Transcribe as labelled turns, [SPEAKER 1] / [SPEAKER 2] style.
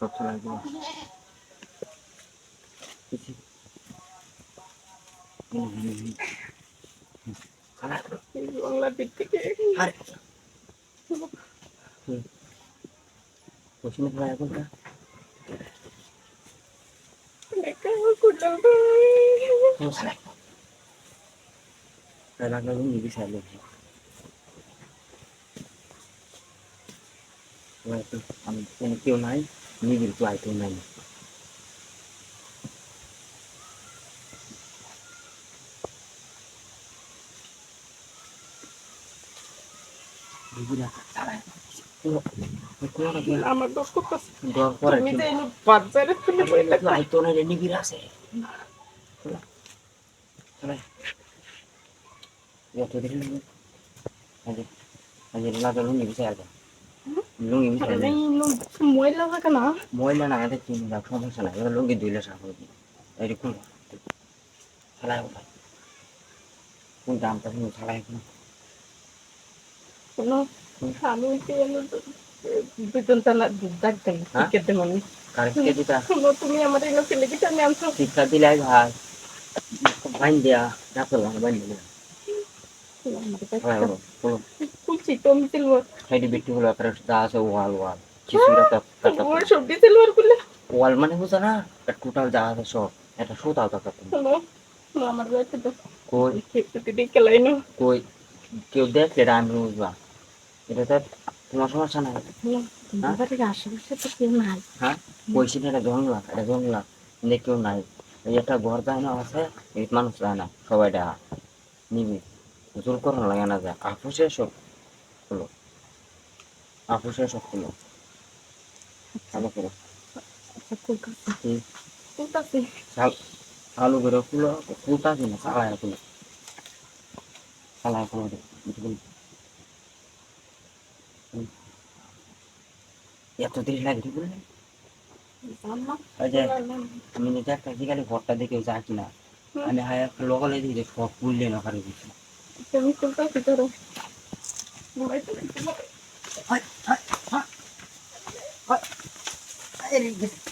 [SPEAKER 1] কি
[SPEAKER 2] সব চালাইগুলো চালাইগুলো
[SPEAKER 1] এই বাংলার দিক থেকে
[SPEAKER 2] আরে। পশ্চিমে চালাই এখন কা।
[SPEAKER 1] দেখা কুটাল তো
[SPEAKER 2] কোনো চালাই লাগল আমি কেউ নাই। নিবিড় তো নিবিড় চালাই কোনো কোনো
[SPEAKER 1] আমার দোষ করতেছে তুমি যে এই বাজারে খুলে বইলে
[SPEAKER 2] আইতো না রে নিবিড় আছে দিন আজ আজ লাগা লুঙ্গি বিছাই আগে লুঙ্গি
[SPEAKER 1] ময়লা থাকে না।
[SPEAKER 2] ময়লা না এদের চিনি না সমস্যা নাই। এবার লুঙ্গি ধুইলে সাফ এই কোন থালায় কোথায় কোন দামটা কোন থালায় কোন
[SPEAKER 1] কোনো আমি ওইকে বেতন তালা ডাক
[SPEAKER 2] হ্যাঁ? দিতা?
[SPEAKER 1] শোনো তুমি আমার এগুলো ফেলে আমি আনছো।
[SPEAKER 2] শিক্ষা দিলাই ভাই। বাইন দিয়া ডাক্তার বাইন দিলে হয় একটা দা আছে ওয়াল ওয়াল। কিছুটা কাটা
[SPEAKER 1] ওর সবজি সিলভার করলে
[SPEAKER 2] ওয়াল মানে না এটা
[SPEAKER 1] আমার বাড়িতে তো
[SPEAKER 2] কই?
[SPEAKER 1] দিয়ে
[SPEAKER 2] কই? কেউ দেখলে এটা আমি বুঝবা। এটা তো তোমার সমস্যা নাই।
[SPEAKER 1] তোমার বাড়ির আশেপাশে তো কেউ নাই।
[SPEAKER 2] হ্যাঁ? এটা এটা কেউ নাই। এই একটা ঘর যায় না আছে এই মানুষ যায় না সবাই দেখা নিবি। জোর করানো লাগে না যায়। আপুসে সব হলো আপুসে সব হলো ভালো করে। করে কিনা চালায় চালায় এত দেরি লাগে ঠিক বললেন আমি নিজে একটা জিগালি ঘরটা দেখে যা কিনা। আমি হায় একটা লোকালে দিয়ে সব বুঝলে না কারও? কিছু
[SPEAKER 1] তুমি কলকাতা ধরো মোবাইল তো
[SPEAKER 2] হয় হয় হয় হয়